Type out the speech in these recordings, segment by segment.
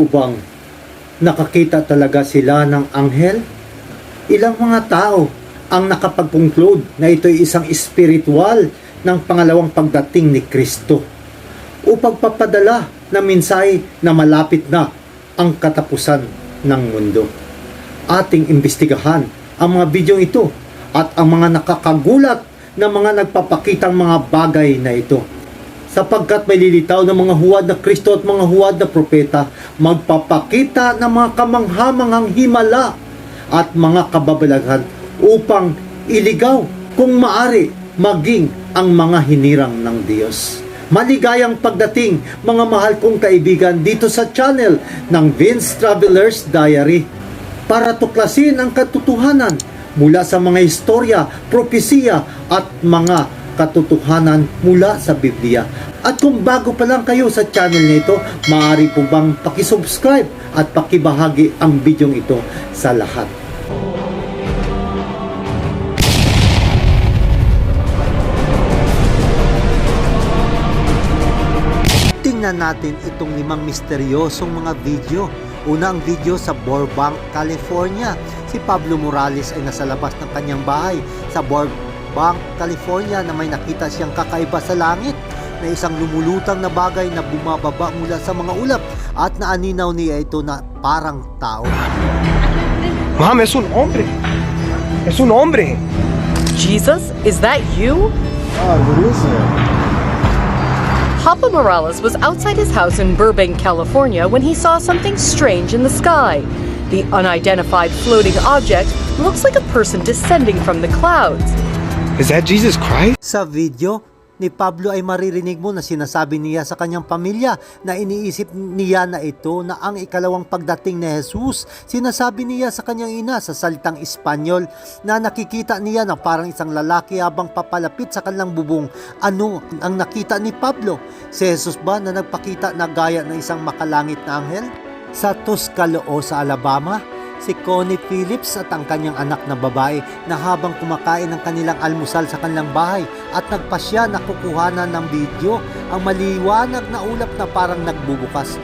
Totoo bang nakakita talaga sila ng anghel? Ilang mga tao ang nakapag-conclude na ito ay isang spiritual ng pangalawang pagdating ni Kristo o pagpapadala na mensahe na malapit na ang katapusan ng mundo. Ating imbestigahan ang mga video ito at ang mga nakakagulat na mga nagpapakitang mga bagay na ito sapagkat may lilitaw ng mga huwad na Kristo at mga huwad na propeta, magpapakita ng mga kamanghamanghang himala at mga kababalaghan upang iligaw kung maari maging ang mga hinirang ng Diyos. Maligayang pagdating mga mahal kong kaibigan dito sa channel ng Vince Traveler's Diary para tuklasin ang katotohanan mula sa mga istorya, propesiya at mga katotohanan mula sa Biblia. At kung bago pa lang kayo sa channel nito, maaari po bang pakisubscribe at pakibahagi ang video ito sa lahat. Tingnan natin itong limang misteryosong mga video. Una ang video sa Burbank, California. Si Pablo Morales ay nasa labas ng kanyang bahay sa Burbank, California na may nakita siyang kakaiba sa langit na isang lumulutang na bagay na bumababa mula sa mga ulap at naaninaw niya ito na parang tao. Mom, es un hombre. Es un hombre. Jesus, is that you? What is it? Papa Morales was outside his house in Burbank, California when he saw something strange in the sky. The unidentified floating object looks like a person descending from the clouds. Is that Jesus Christ? Sa video ni Pablo ay maririnig mo na sinasabi niya sa kanyang pamilya na iniisip niya na ito na ang ikalawang pagdating ni Jesus. Sinasabi niya sa kanyang ina sa salitang Espanyol na nakikita niya na parang isang lalaki habang papalapit sa kanilang bubong. Ano ang nakita ni Pablo? Si Jesus ba na nagpakita na gaya ng isang makalangit na anghel? Sa Tuscaloosa, sa Alabama, si Connie Phillips at ang kanyang anak na babae na habang kumakain ng kanilang almusal sa kanilang bahay at nagpasya na kukuhanan ng video ang maliwanag na ulap na parang nagbubukas.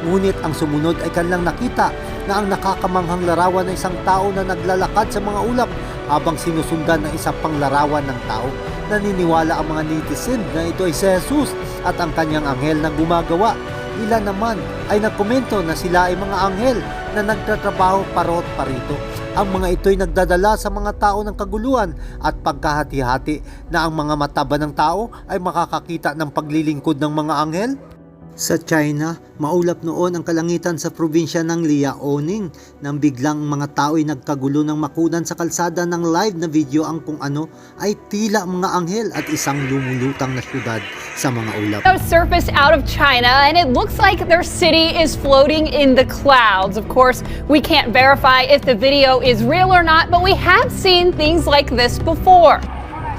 Ngunit ang sumunod ay kanilang nakita na ang nakakamanghang larawan ng isang tao na naglalakad sa mga ulap habang sinusundan ng isang pang larawan ng tao. Naniniwala ang mga netizen na ito ay si Jesus at ang kanyang anghel na gumagawa. Ilan naman ay nagkomento na sila ay mga anghel na nagtatrabaho parot parito. Ang mga ito'y nagdadala sa mga tao ng kaguluhan at pagkahati-hati na ang mga mata ba ng tao ay makakakita ng paglilingkod ng mga anghel? Sa China, maulap noon ang kalangitan sa probinsya ng Liaoning nang biglang mga tao ay nagkagulo ng makunan sa kalsada ng live na video ang kung ano ay tila mga anghel at isang lumulutang na syudad sa mga ulap. Those surfaced out of China, and it looks like their city is floating in the clouds. Of course, we can't verify if the video is real or not, but we have seen things like this before.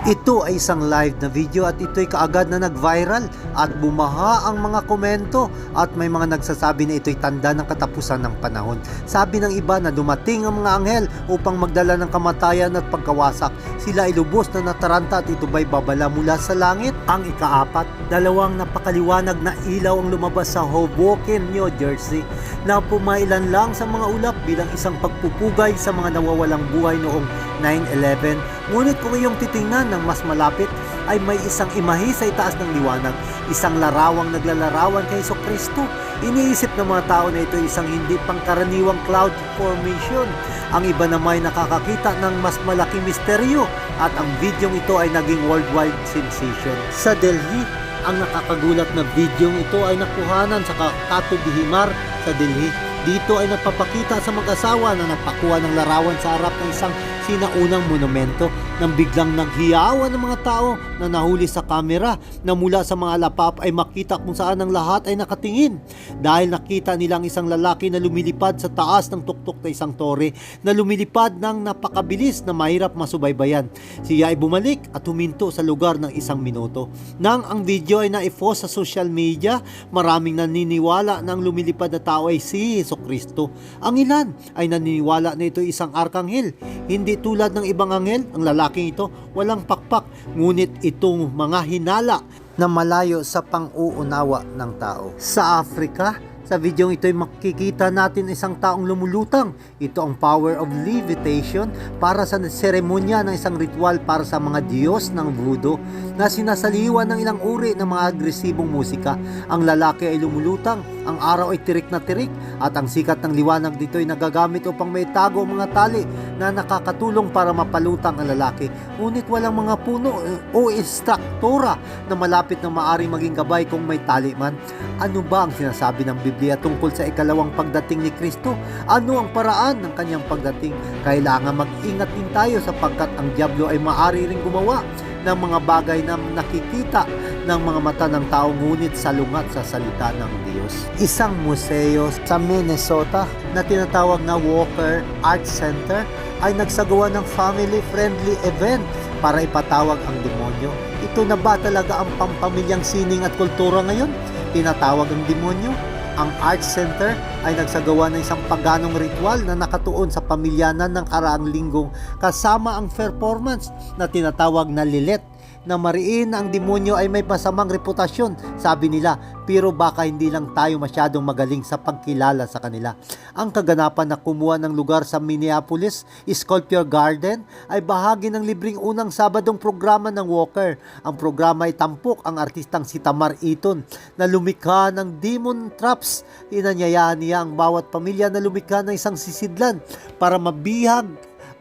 Ito ay isang live na video at ito'y kaagad na nag-viral at bumaha ang mga komento at may mga nagsasabi na ito'y tanda ng katapusan ng panahon. Sabi ng iba na dumating ang mga anghel upang magdala ng kamatayan at pagkawasak. Sila ay lubos na nataranta at ito babala mula sa langit? Ang ikaapat, dalawang napakaliwanag na ilaw ang lumabas sa Hoboken, New Jersey na pumailan lang sa mga ulap bilang isang pagpupugay sa mga nawawalang buhay noong 9-11. Ngunit kung iyong titingnan ng mas malapit, ay may isang imahe sa itaas ng liwanag, isang larawang naglalarawan kay Heso Kristo. Iniisip ng mga tao na ito ay isang hindi pangkaraniwang cloud formation. Ang iba naman ay nakakakita ng mas malaking misteryo at ang videong ito ay naging worldwide sensation. Sa Delhi, ang nakakagulat na videong ito ay nakuhanan sa Katu Bihimar sa Delhi. Dito ay napapakita sa mag-asawa na nagpakuha ng larawan sa harap ng isang sinaunang monumento nang biglang naghiyawan ng mga tao na nahuli sa kamera na mula sa mga lapap ay makita kung saan ang lahat ay nakatingin dahil nakita nilang isang lalaki na lumilipad sa taas ng tuktok na isang tore na lumilipad ng napakabilis na mahirap masubaybayan. Siya ay bumalik at huminto sa lugar ng isang minuto. Nang ang video ay na-post sa social media, maraming naniniwala na ang lumilipad na tao ay si Heso Kristo. Ang ilan ay naniniwala na ito isang arkanghel. Hindi tulad ng ibang anghel, ang lalaking ito walang pakpak, ngunit itong mga hinala na malayo sa pang-uunawa ng tao. Sa Africa, sa video ito ay makikita natin isang taong lumulutang. Ito ang power of levitation para sa seremonya ng isang ritual para sa mga Diyos ng voodoo na sinasaliwan ng ilang uri ng mga agresibong musika. Ang lalaki ay lumulutang, ang araw ay tirik na tirik at ang sikat ng liwanag dito ay nagagamit upang may tago mga tali na nakakatulong para mapalutang ang lalaki. Ngunit walang mga puno eh, o instruktora na malapit na maari maging gabay kung may tali man. Ano ba ang sinasabi ng Biblia tungkol sa ikalawang pagdating ni Kristo? Ano ang paraan ng kanyang pagdating? Kailangan mag-ingat din tayo sapagkat ang Diablo ay maari ring gumawa ng mga bagay na nakikita ng mga mata ng tao ngunit salungat sa salita ng Diyos. Isang museo sa Minnesota na tinatawag na Walker Art Center ay nagsagawa ng family-friendly event para ipatawag ang demonyo. Ito na ba talaga ang pampamilyang sining at kultura ngayon? Tinatawag ang demonyo? Ang Art Center ay nagsagawa ng isang paganong ritual na nakatuon sa pamilyanan ng karaang linggong kasama ang performance na tinatawag na lilet na mariin ang demonyo ay may masamang reputasyon, sabi nila, pero baka hindi lang tayo masyadong magaling sa pagkilala sa kanila. Ang kaganapan na kumuha ng lugar sa Minneapolis Sculpture Garden ay bahagi ng libreng unang Sabadong programa ng Walker. Ang programa ay tampok ang artistang si Tamar Eaton na lumikha ng demon traps. Inanyayahan niya ang bawat pamilya na lumikha ng isang sisidlan para mabihag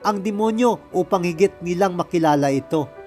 ang demonyo upang higit nilang makilala ito.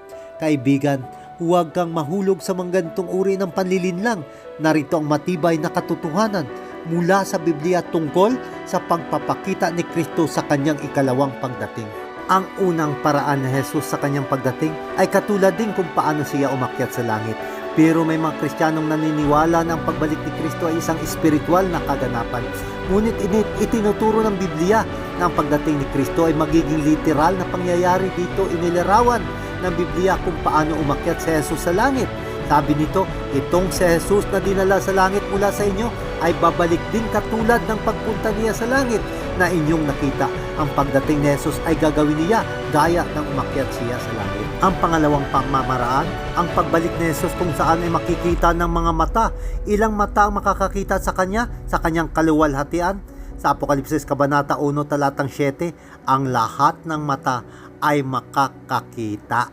Kaibigan, huwag kang mahulog sa mga ganitong uri ng panlilinlang. Narito ang matibay na katotohanan mula sa Biblia tungkol sa pagpapakita ni Kristo sa kanyang ikalawang pagdating. Ang unang paraan ni Jesus sa kanyang pagdating ay katulad din kung paano siya umakyat sa langit. Pero may mga Kristiyanong naniniwala na ang pagbalik ni Kristo ay isang espiritual na kaganapan. Ngunit init, itinuturo ng Biblia na ang pagdating ni Kristo ay magiging literal na pangyayari dito inilarawan ng Biblia kung paano umakyat si Jesus sa langit. Sabi nito, itong si Jesus na dinala sa langit mula sa inyo ay babalik din katulad ng pagpunta niya sa langit na inyong nakita. Ang pagdating ni Jesus ay gagawin niya gaya ng umakyat siya sa langit. Ang pangalawang pamamaraan, ang pagbalik ni Jesus kung saan ay makikita ng mga mata. Ilang mata ang makakakita sa kanya sa kanyang kaluwalhatian? Sa Apokalipsis Kabanata 1 talatang 7, ang lahat ng mata ay makakakita.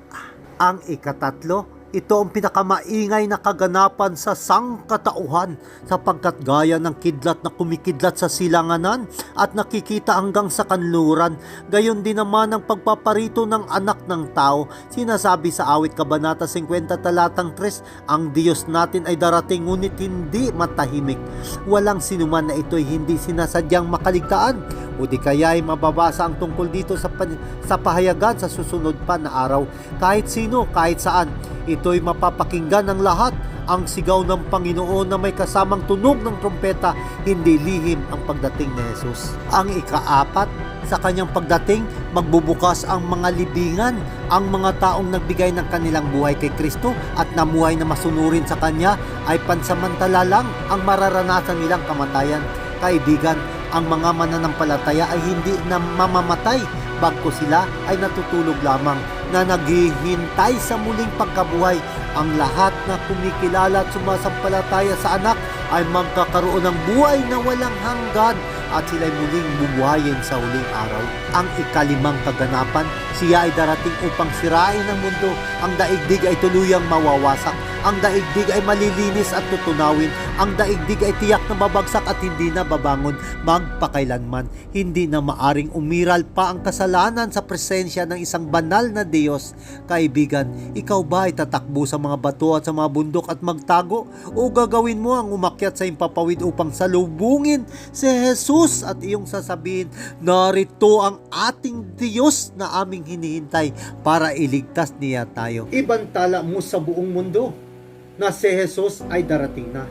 Ang ikatatlo, ito ang pinakamaingay na kaganapan sa sangkatauhan sapagkat gaya ng kidlat na kumikidlat sa silanganan at nakikita hanggang sa kanluran. Gayon din naman ang pagpaparito ng anak ng tao. Sinasabi sa awit kabanata 50 talatang 3, ang Diyos natin ay darating ngunit hindi matahimik. Walang sinuman na ito'y hindi sinasadyang makaligtaan o di kaya ay mababasa ang tungkol dito sa, sa pahayagan sa susunod pa na araw. Kahit sino, kahit saan, ito'y mapapakinggan ng lahat ang sigaw ng Panginoon na may kasamang tunog ng trompeta, hindi lihim ang pagdating ni Jesus. Ang ikaapat, sa kanyang pagdating, magbubukas ang mga libingan, ang mga taong nagbigay ng kanilang buhay kay Kristo at namuhay na masunurin sa Kanya ay pansamantala lang ang mararanasan nilang kamatayan. Kaibigan, ang mga mananampalataya ay hindi na mamamatay bagko sila ay natutulog lamang na naghihintay sa muling pagkabuhay. Ang lahat na kumikilala at sumasampalataya sa anak ay magkakaroon ng buhay na walang hanggan at sila'y muling bubuhayin sa huling araw. Ang ikalimang kaganapan, siya ay darating upang sirain ang mundo. Ang daigdig ay tuluyang mawawasak. Ang daigdig ay malilinis at tutunawin. Ang daigdig ay tiyak na babagsak at hindi na babangon magpakailanman. Hindi na maaring umiral pa ang kasalanan sa presensya ng isang banal na Diyos. Kaibigan, ikaw ba ay tatakbo sa mga bato at sa mga bundok at magtago? O gagawin mo ang umakyat sa impapawid upang salubungin si Jesus at iyong sasabihin, narito ang ating Diyos na aming hinihintay para iligtas niya tayo. Ibantala mo sa buong mundo na si Jesus ay darating na.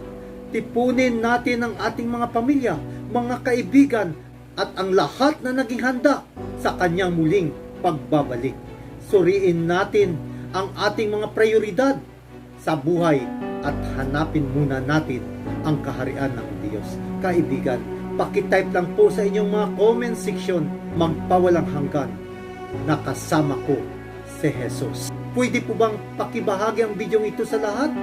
Tipunin natin ang ating mga pamilya, mga kaibigan, at ang lahat na naging handa sa kanyang muling pagbabalik. Suriin natin ang ating mga prioridad sa buhay at hanapin muna natin ang kaharian ng Diyos. Kaibigan, Pakitype lang po sa inyong mga comment section magpawalang hanggan. Nakasama ko si Jesus. Pwede po bang pakibahagi ang video ito sa lahat?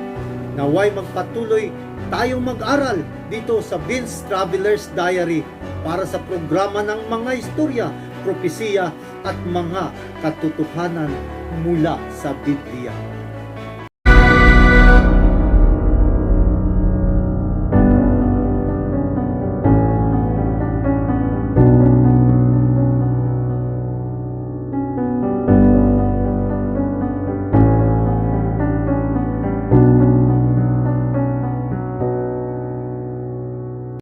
Naway magpatuloy tayong mag-aral dito sa Vince Traveler's Diary para sa programa ng mga istorya, propesiya at mga katotohanan mula sa Biblia.